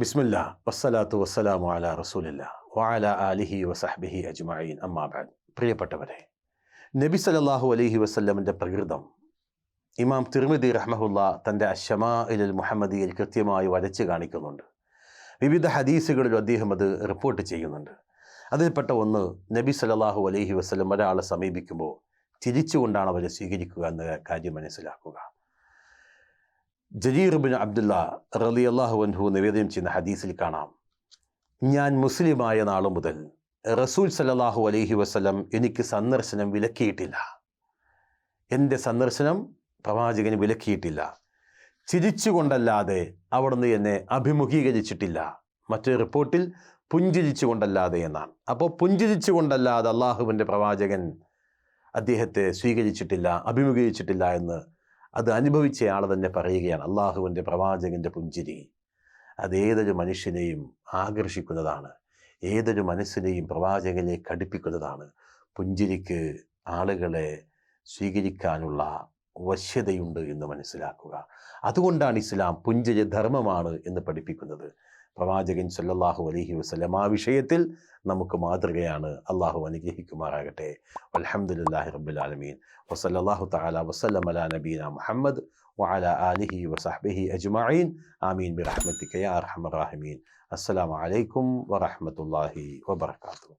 ബിസ്മില്ല വസ്സലാത്തു വസ്സലാമു അല റസൂലില്ല വാല അലിഹി വസഹ്ബിഹി അജ്മഈൻ അമ്മാബാൻ പ്രിയപ്പെട്ടവരെ നബി സലല്ലാഹു അലഹി വസ്ല്ലമിന്റെ പ്രകൃതം ഇമാം തിർമിദി റഹ്മഹുല്ല തന്റെ അഷമാ ഇലൽ മുഹമ്മദിയിൽ കൃത്യമായി വരച്ച് കാണിക്കുന്നുണ്ട്. വിവിധ ഹദീസുകളിലും അദ്ദേഹം അത് റിപ്പോർട്ട് ചെയ്യുന്നുണ്ട്. അതിൽപ്പെട്ട ഒന്ന് നബി സലല്ലാഹു അലഹി വസ്ലം ഒരാളെ സമീപിക്കുമ്പോൾ തിരിച്ചുകൊണ്ടാണ് അവരെ സ്വീകരിക്കുക എന്ന കാര്യം മനസ്സിലാക്കുക. ജരീർ ബിൻ അബ്ദുല്ല റലി അള്ളാഹു അൻഹു നിവേദനം ചെയ്യുന്ന ഹദീസിൽ കാണാം. ഞാൻ മുസ്ലിമായ നാളു മുതൽ റസൂൽ സല്ലല്ലാഹു അലഹി വസ്ലം എനിക്ക് സന്ദർശനം വിലക്കിയിട്ടില്ല. എന്റെ സന്ദർശനം പ്രവാചകന് വിലക്കിയിട്ടില്ല. ചിരിച്ചുകൊണ്ടല്ലാതെ അവിടുന്ന് എന്നെ അഭിമുഖീകരിച്ചിട്ടില്ല. മറ്റൊരു റിപ്പോർട്ടിൽ പുഞ്ചിരിച്ചുകൊണ്ടല്ലാതെ എന്നാണ്. അപ്പോൾ പുഞ്ചിരിച്ചുകൊണ്ടല്ലാതെ അള്ളാഹുവിന്റെ പ്രവാചകൻ അദ്ദേഹത്തെ സ്വീകരിച്ചിട്ടില്ല അഭിമുഖീകരിച്ചിട്ടില്ല എന്ന് അത് അനുഭവിച്ചയാൾ തന്നെ പറയുകയാണ് അള്ളാഹുവിന്റെ പ്രവാചകന്റെ പുഞ്ചിരി. അത് ഏതൊരു മനുഷ്യനെയും ആകർഷിക്കുന്നതാണ് ഏതൊരു മനസ്സിനെയും പ്രവാചകനെ കടുപ്പിക്കുന്നതാണ്. പുഞ്ചിരിക്ക് ആളുകളെ സ്വീകരിക്കാനുള്ള വശ്യതയുണ്ട് എന്ന് മനസ്സിലാക്കുക അതുകൊണ്ടാണ് ഇസ്ലാം പുഞ്ചിരി ധർമ്മമാണ് എന്ന് പഠിപ്പിക്കുന്നത് പ്രവാചകൻ സല്ലല്ലാഹു അലൈഹി വസല്ലം ആ വിഷയത്തിൽ നമുക്ക് മാതൃകയാണ് അള്ളാഹു അനുഗ്രഹിക്കുമാറാകട്ടെ അൽഹംദുലില്ലാഹി റബ്ബിൽ ആലമീൻ വസല്ലല്ലാഹു തആല വസല്ലം അലാ നബീന മുഹമ്മദ് وعلى آله وصحبه أجمعين آمين برحمتك يا أرحم الراحمين السلام عليكم ورحمة الله وبركاته